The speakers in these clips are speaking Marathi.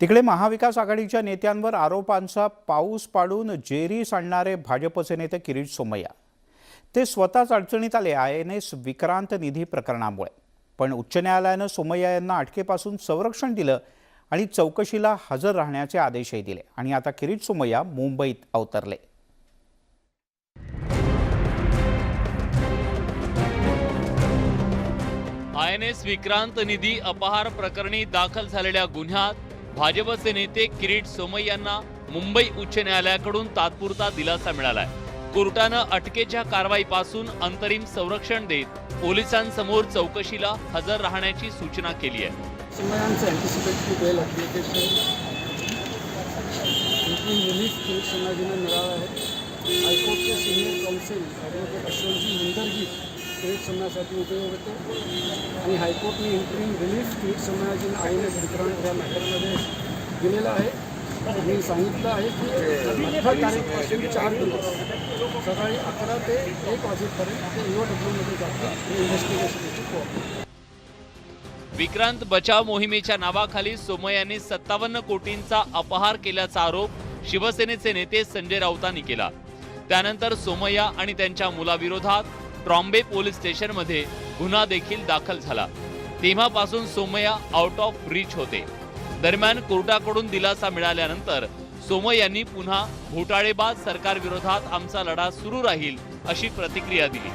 तिकडे महाविकास आघाडीच्या नेत्यांवर आरोपांचा पाऊस पाडून जेरी सांडणारे भाजपचे नेते किरीट सोमय्या. ते स्वतःच अडचणीत आले आय एन एस विक्रांत निधी प्रकरणामुळे. पण उच्च न्यायालयानं सोमय्या यांना अटकेपासून संरक्षण दिलं आणि चौकशीला हजर राहण्याचे आदेशही दिले आणि आता किरीट सोमय्या मुंबईत अवतरले. आय एन एस विक्रांत निधी अपहार प्रकरणी दाखल झालेल्या गुन्ह्यात भाजपचे नेते किरीट सोमय्यांना मुंबई उच्च न्यायालयाकडून तात्पुरता दिलासा मिळालाय. कोर्टानं अटकेच्या कारवाईपासून अंतरिम संरक्षण देत पोलिसांसमोर चौकशीला हजर राहण्याची सूचना केली आहे. Summayan's anticipatory bail application including relief Kirit मिळाला आहे. हायकोर्टचे सिनियर काउन्सिल ॲडव्होकेट अश्वंतजी मुंदरगी किरीट सोमयासाठी उपयोग होतो. आणि हायकोर्टने इंटरिम रिलीफ किरीट सोमयाजींना आईने वितरण या मॅटरमध्ये दिलेलं आहे. मी सांगितलं आहे की अठरा तारीखपासून चार दिवस सकाळी अकरा ते एक वाजेपर्यंत ते युवा डब्ल्यूमध्ये जातात इन्व्हेस्टिगेशनची कोर्ट विक्रांत बचाव मोहिमेच्या नावाखाली सोमय्यांनी सत्तावन्न कोटींचा अपहार केल्याचा आरोप शिवसेनेचे नेते संजय राऊतांनी केला. त्यानंतर सोमय्या आणि त्यांच्या मुलाविरोधात ट्रॉम्बे पोलीस स्टेशनमध्ये गुन्हा देखील दाखल झाला. तेव्हापासून सोमय्या आउट ऑफ रीच होते. दरम्यान कोर्टाकडून दिलासा मिळाल्यानंतर सोमय्यांनी पुन्हा घोटाळेबाज सरकारविरोधात आमचा लढा सुरू राहील अशी प्रतिक्रिया दिली.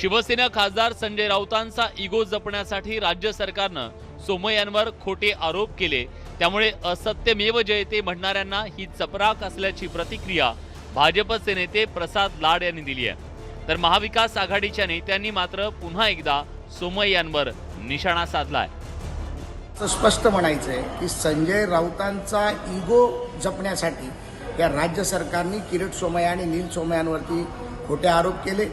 शिवसेना खासदार संजय राऊतांचा इगो जपण्यासाठी राज्य सरकारनं सोमय्यांवर खोटे आरोप केले. त्यामुळे असत्यमेव जयते म्हणणाऱ्यांना ही चपराक असल्याची प्रतिक्रिया भाजपचे नेते प्रसाद लाड यांनी दिली आहे. तर महाविकास आघाडीच्या नेत्यांनी मात्र पुन्हा एकदा सोमय्यांवर निशाणा साधलाय. असं स्पष्ट म्हणायचं आहे की संजय राऊतांचा इगो जपण्यासाठी या राज्य सरकारने किरीट सोमय्या आणि नील सोमय्यांवरती खोटे आरोप केले.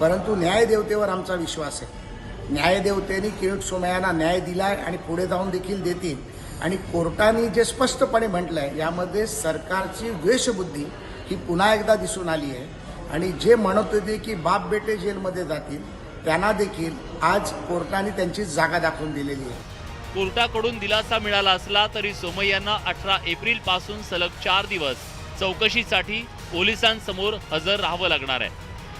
परंतु न्यायदेवतेवर आमचा विश्वास आहे. न्यायदेवतेने किरीट सोमय्यांना न्याय दिलाय आणि पुढे जाऊन देखील देतील. आणि कोर्टाने जे स्पष्टपणे म्हटलंय यामध्ये सरकारची द्वेषबुद्धी ही पुन्हा एकदा दिसून आली आहे. आणि जे म्हणत होते की बाप बेटे जेलमध्ये जातील त्यांना देखील आज कोर्टाने त्यांची जागा दाखवून दिलेली आहे. कोर्टाकडून दिलासा मिळाला असला तरी सोमय्यांना अठरा एप्रिलपासून सलग चार दिवस चौकशीसाठी पोलिसांसमोर हजर राहावं लागणार आहे.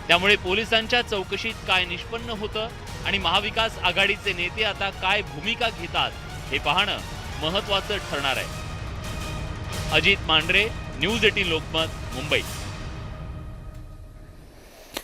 त्यामुळे पोलिसांच्या चौकशीत काय निष्पन्न होतं आणि महाविकास आघाडीचे नेते आता काय भूमिका घेतात हे पाहणं महत्वाचं ठरणार आहे. Ajit Mandhare news eighteen Lokmat Mumbai.